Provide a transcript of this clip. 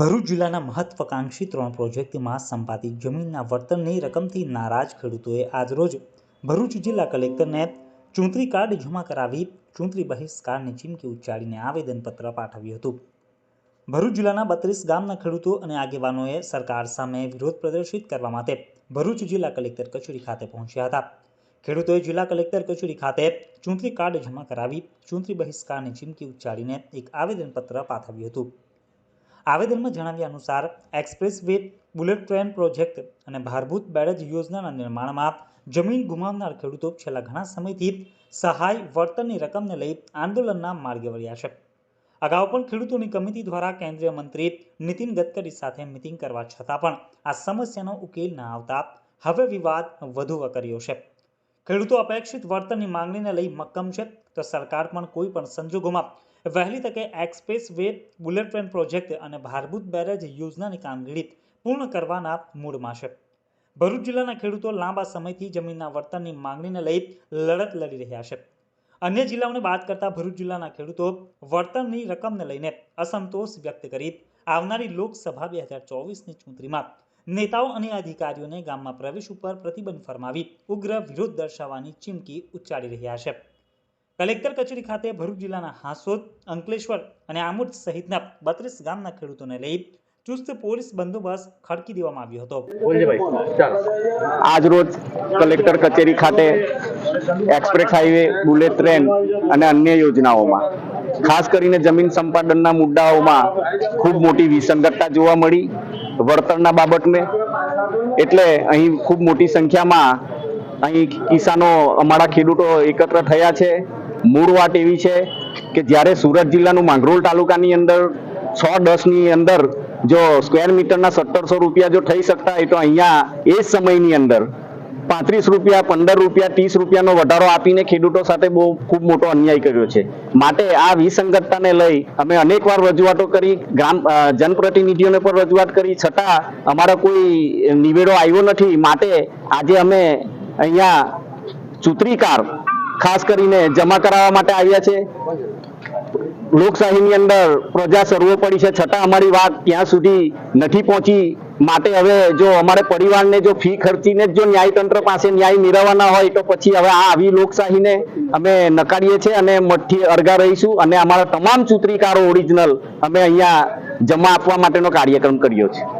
ભરૂચ જિલ્લાના મહત્વાકાંક્ષી ત્રણ પ્રોજેક્ટમાં સંપાદિત જમીનના વર્તનની રકમથી નારાજ ખેડૂતોએ આજરોજ ભરૂચ જિલ્લા કલેક્ટરને ચૂંટણી કાર્ડ જમા કરાવી ચૂંટણી બહિષ્કારની ચીમકી ઉચ્ચારીને આવેદનપત્ર પાઠવ્યું હતું. ભરૂચ જિલ્લાના બત્રીસ ગામના ખેડૂતો અને આગેવાનોએ સરકાર સામે વિરોધ પ્રદર્શિત કરવા માટે ભરૂચ જિલ્લા કલેક્ટર કચેરી ખાતે પહોંચ્યા હતા. ખેડૂતોએ જિલ્લા કલેક્ટર કચેરી ખાતે ચૂંટણી કાર્ડ જમા કરાવી ચૂંટણી બહિષ્કારની ચીમકી ઉચ્ચારીને એક આવેદનપત્ર પાઠવ્યું હતું. આવેદનમાં જણાવ્યા અનુસાર, expressway bullet train project અને ભારભૂત બેરેજ યોજનાના નિર્માણમાં જમીન ગુમાવનાર ખેડૂતો છેલ્લા ઘણા સમયથી સહાય વળતરની રકમને લઈ આંદોલનના માર્ગે વળ્યા છે. અગાઉ પણ ખેડૂતોની કમિટી દ્વારા કેન્દ્રીય મંત્રી નીતિન ગડકરી સાથે મિટિંગ કરવા છતાં પણ આ સમસ્યાનો ઉકેલ ન આવતા હવે વિવાદ વધુ વકર્યો છે. ખેડૂતો અપેક્ષિત વળતરની માંગણીને લઈ મક્કમ છે તો સરકાર પણ કોઈ પણ સંજોગોમાં વહેલી તકે expressway bullet train project અને ભારભૂત બેરેજ યોજનાની કામગીરી પૂર્ણ કરવાના મૂડમાં છે. ભરૂચ જિલ્લાના ખેડૂતો લાંબા સમયથી જમીનના વર્તનની માંગણીને લઈ લડત લડી રહ્યા છે. અન્ય જિલ્લાઓને બાદ કરતા ભરૂચ જિલ્લાના ખેડૂતો વળતરની રકમને લઈને અસંતોષ વ્યક્ત કરી આવનારી લોકસભા બે હજાર ચોવીસની ચૂંટણીમાં નેતાઓ અને અધિકારીઓને ગામમાં પ્રવેશ ઉપર પ્રતિબંધ ફરમાવી ઉગ્ર વિરોધ દર્શાવવાની ચીમકી ઉચ્ચારી રહ્યા છે. કલેક્ટર કચેરી ખાતે ભરૂચ જિલ્લાના હાંસોદ અંકલેશ્વર અને આમોદ સહિતના બત્રીસ ગામના ખેડૂતોને લઈ ચુસ્ત પોલીસ બંદોબસ્ત ખડકી દેવામાં આવ્યો હતો. આજ રોજ કલેક્ટર કચેરી ખાતે એક્સપ્રેસ હાઈવે બુલેટ ટ્રેન અને અન્ય યોજનાઓમાં ખાસ કરીને જમીન સંપાદનના મુદ્દાઓમાં ખૂબ મોટી વિસંગતતા જોવા મળી વળતરના બાબતને. એટલે અહીં ખૂબ મોટી સંખ્યામાં અહીં કિસાનો અમારા ખેડૂતો એકત્ર થયા છે. મૂળ વાત એવી છે કે જ્યારે સુરત જિલ્લાનું માંગરોળ તાલુકાની અંદર છ દસની અંદર જો સ્ક્વેર મીટરના સત્તરસો રૂપિયા જો થઈ શકતા હોય તો અહીંયા એ સમયની અંદર પાંત્રીસ રૂપિયા, પંદર રૂપિયા, ત્રીસ રૂપિયાનો વધારો આપીને ખેડૂતો સાથે બહુ ખૂબ મોટો અન્યાય કર્યો છે. માટે આ વિસંગતતાને લઈ અમે અનેકવાર રજૂઆતો કરી, ગ્રામ જનપ્રતિનિધિઓને પણ રજૂઆત કરી. છતાં અમારા કોઈ નિવેડો આવ્યો નથી. માટે આજે અમે અહીંયા ચૂંટણીકાર ખાસ કરીને જમા કરાવવા માટે આવ્યા છે. લોકશાહીની અંદર પ્રજા સર્વોપરી છે, છતાં અમારી વાત ત્યાં સુધી નથી પહોંચી. માટે હવે જો અમારે પરિવારને જો ફી ખર્ચીને જો ન્યાયતંત્ર પાસે ન્યાય મેળવવાના હોય, તો પછી હવે આ આવી લોકશાહીને અમે નકારીએ છીએ અને મઠથી અળગા રહીશું અને અમારા તમામ ચૂંટણીકારો ઓરિજિનલ અમે અહીંયા જમા આપવા માટેનો કાર્યક્રમ કર્યો છે.